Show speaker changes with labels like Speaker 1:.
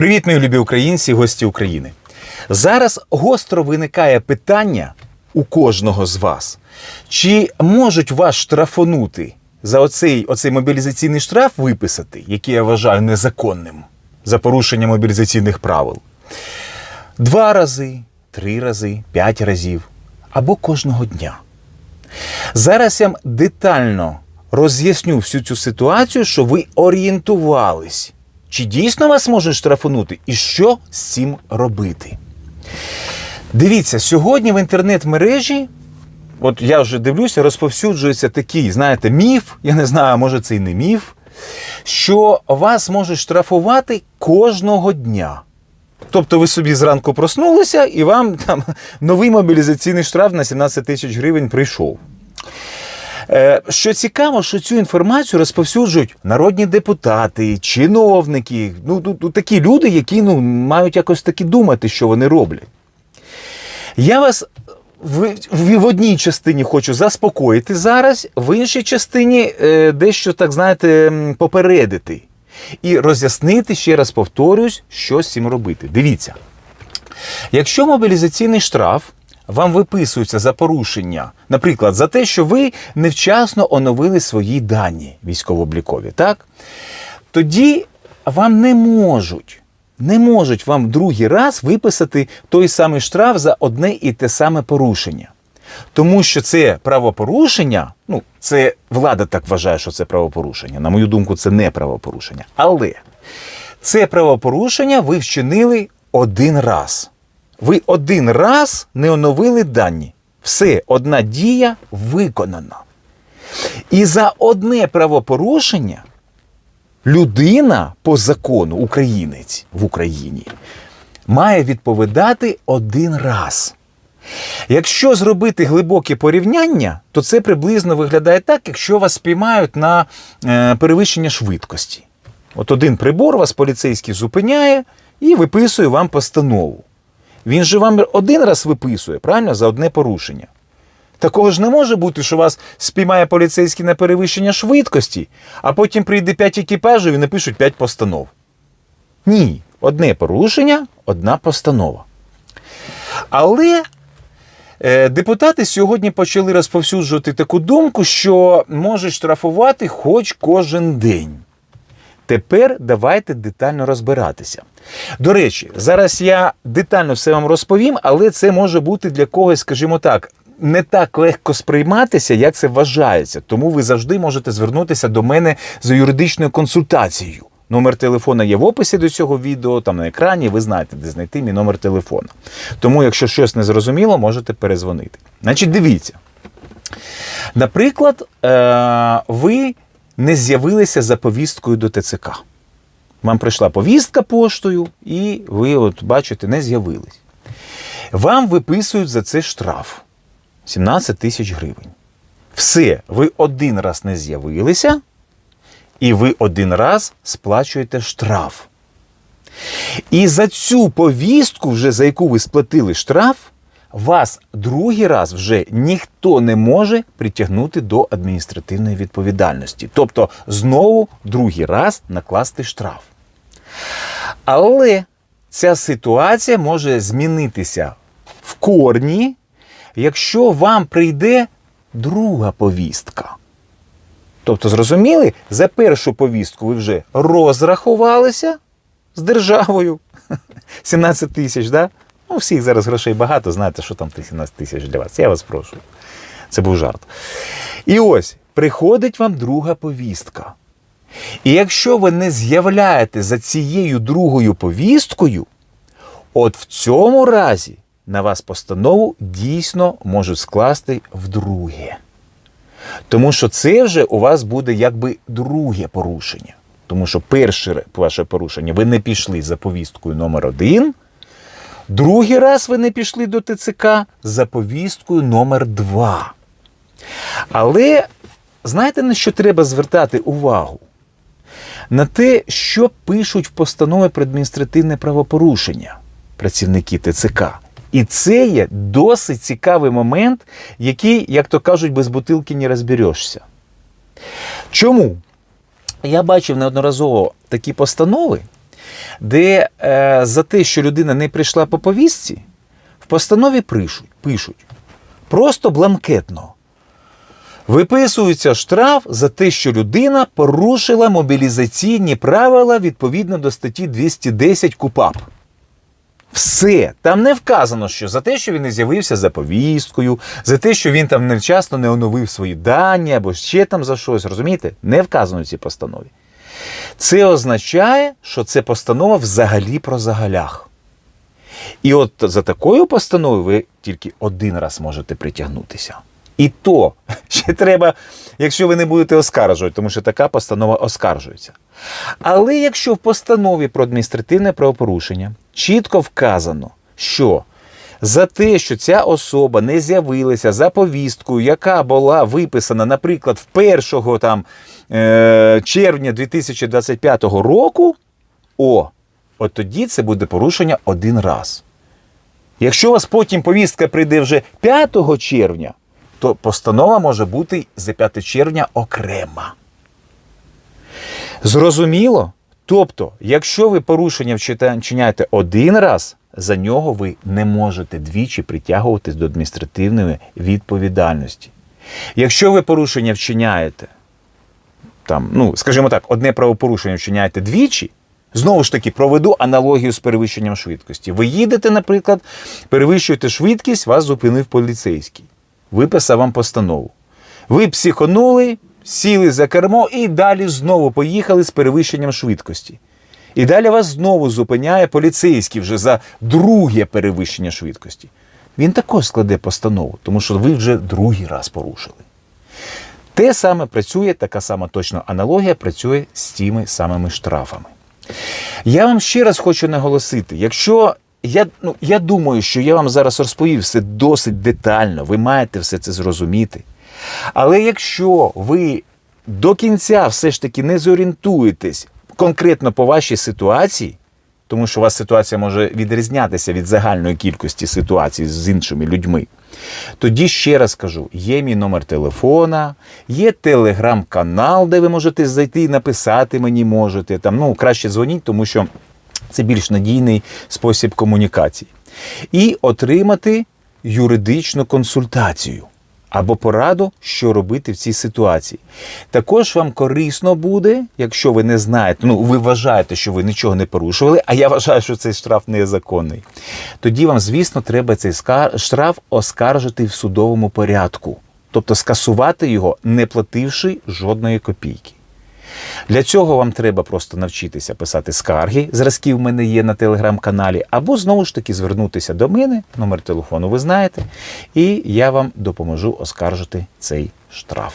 Speaker 1: Привіт, мої любі українці, гості України. Зараз гостро виникає питання у кожного з вас: чи можуть вас штрафонути за оцей, оцей мобілізаційний штраф виписати, який я вважаю незаконним за порушення мобілізаційних правил? Два рази, три рази, п'ять разів або кожного дня. Зараз я детально роз'ясню всю цю ситуацію, щоб ви орієнтувались, чи дійсно вас можуть штрафунути і що з цим робити. Дивіться, сьогодні в інтернет-мережі, от я вже дивлюся, розповсюджується такий, знаєте, міф, я не знаю, може це і не міф, що вас можуть штрафувати кожного дня. Тобто ви собі зранку проснулися і вам там новий мобілізаційний штраф на 17 тисяч гривень прийшов. Е, Що цікаво, що цю інформацію розповсюджують народні депутати, чиновники, ну, ну, ну такі люди, які ну, мають якось таки думати, що вони роблять. Я вас в, в, одній частині хочу заспокоїти зараз, в іншій частині е, дещо, так знаєте, попередити. І роз'яснити, ще раз повторюсь, що з цим робити. Дивіться. Якщо мобілізаційний штраф вам виписується за порушення, наприклад, за те, що ви невчасно оновили свої дані військово-облікові, так? Тоді вам не можуть, не можуть вам другий раз виписати той самий штраф за одне і те саме порушення. Тому що це правопорушення, ну, це влада так вважає, що це правопорушення. На мою думку, це не правопорушення. Але це правопорушення ви вчинили один раз. Ви один раз не оновили дані. Все, одна дія виконана. І за одне правопорушення людина по закону, українець в Україні, має відповідати один раз. Якщо зробити глибоке порівняння, то це приблизно виглядає так, якщо вас спіймають на е, перевищення швидкості. От один прибор вас поліцейський зупиняє і виписує вам постанову. Він же вам один раз виписує, правильно, за одне порушення. Такого ж не може бути, що вас спіймає поліцейський на перевищення швидкості, а потім прийде 5 екіпажів і напишуть 5 постанов. Ні, одне порушення, одна постанова. Але е, депутати сьогодні почали розповсюджувати таку думку, що можуть штрафувати хоч кожен день. Тепер давайте детально розбиратися. До речі, зараз я детально все вам розповім, але це може бути для когось, скажімо так, не так легко сприйматися, як це вважається. Тому ви завжди можете звернутися до мене за юридичною консультацією. Номер телефона є в описі до цього відео, там на екрані, ви знаєте, де знайти мій номер телефона. Тому, якщо щось не зрозуміло, можете перезвонити. Значить, дивіться. Наприклад, е- ви не з'явилися за повісткою до ТЦК. Вам прийшла повістка поштою, і ви, от бачите, не з'явились. Вам виписують за це штраф 17 тисяч гривень. Все, ви один раз не з'явилися, і ви один раз сплачуєте штраф. І за цю повістку, вже за яку ви сплатили штраф, вас другий раз вже ніхто не може притягнути до адміністративної відповідальності. Тобто знову другий раз накласти штраф. Але ця ситуація може змінитися в корні, якщо вам прийде друга повістка. Тобто, зрозуміли, за першу повістку ви вже розрахувалися з державою 17 тисяч, да? Ну, у всіх зараз грошей багато, знаєте, що там 17 тисяч для вас. Я вас прошу. Це був жарт. І ось приходить вам друга повістка. І якщо ви не з'являєте за цією другою повісткою, от в цьому разі на вас постанову дійсно можуть скласти вдруге. Тому що це вже у вас буде якби друге порушення. Тому що перше ваше порушення ви не пішли за повісткою номер один, другий раз ви не пішли до ТЦК за повісткою номер 2. Але знаєте, на що треба звертати увагу? На те, що пишуть в постанові про адміністративне правопорушення працівники ТЦК. І це є досить цікавий момент, який, як то кажуть, без бутилки не розберешся. Чому? Я бачив неодноразово такі постанови, де е, за те, що людина не прийшла по повістці, в постанові пишуть, пишуть просто бланкетно. Виписується штраф за те, що людина порушила мобілізаційні правила відповідно до статті 210 КУПАП. Все. Там не вказано, що за те, що він не з'явився за повісткою, за те, що він там невчасно не оновив свої дані або ще там за щось. Розумієте? Не вказано в цій постанові. Це означає, що це постанова взагалі про загалях. І от за такою постановою ви тільки один раз можете притягнутися. І то ще треба, якщо ви не будете оскаржувати, тому що така постанова оскаржується. Але якщо в постанові про адміністративне правопорушення чітко вказано, що за те, що ця особа не з'явилася за повісткою, яка була виписана, наприклад, в 1 там, е, червня 2025 року, о, от тоді це буде порушення один раз. Якщо у вас потім повістка прийде вже 5 червня, то постанова може бути за 5 червня окрема. Зрозуміло? Тобто, якщо ви порушення вчиняєте один раз, за нього ви не можете двічі притягуватись до адміністративної відповідальності. Якщо ви порушення вчиняєте, там, ну, скажімо так, одне правопорушення вчиняєте двічі, знову ж таки проведу аналогію з перевищенням швидкості. Ви їдете, наприклад, перевищуєте швидкість, вас зупинив поліцейський. Виписав вам постанову. Ви психонули, сіли за кермо і далі знову поїхали з перевищенням швидкості. І далі вас знову зупиняє поліцейський вже за друге перевищення швидкості. Він також складе постанову, тому що ви вже другий раз порушили. Те саме працює, така сама точно аналогія працює з тими самими штрафами. Я вам ще раз хочу наголосити: якщо я, ну, я думаю, що я вам зараз розповів все досить детально, ви маєте все це зрозуміти. Але якщо ви до кінця все ж таки не зорієнтуєтесь конкретно по вашій ситуації, тому що у вас ситуація може відрізнятися від загальної кількості ситуацій з іншими людьми. Тоді ще раз кажу: є мій номер телефона, є телеграм-канал, де ви можете зайти і написати мені можете. Там, ну, краще дзвоніть, тому що це більш надійний спосіб комунікації. І отримати юридичну консультацію або пораду, що робити в цій ситуації. Також вам корисно буде, якщо ви не знаєте, ну ви вважаєте, що ви нічого не порушували, а я вважаю, що цей штраф незаконний. Тоді вам, звісно, треба цей штраф оскаржити в судовому порядку, тобто скасувати його, не плативши жодної копійки. Для цього вам треба просто навчитися писати скарги. Зразки в мене є на телеграм-каналі, або знову ж таки звернутися до мене, номер телефону ви знаєте, і я вам допоможу оскаржити цей штраф.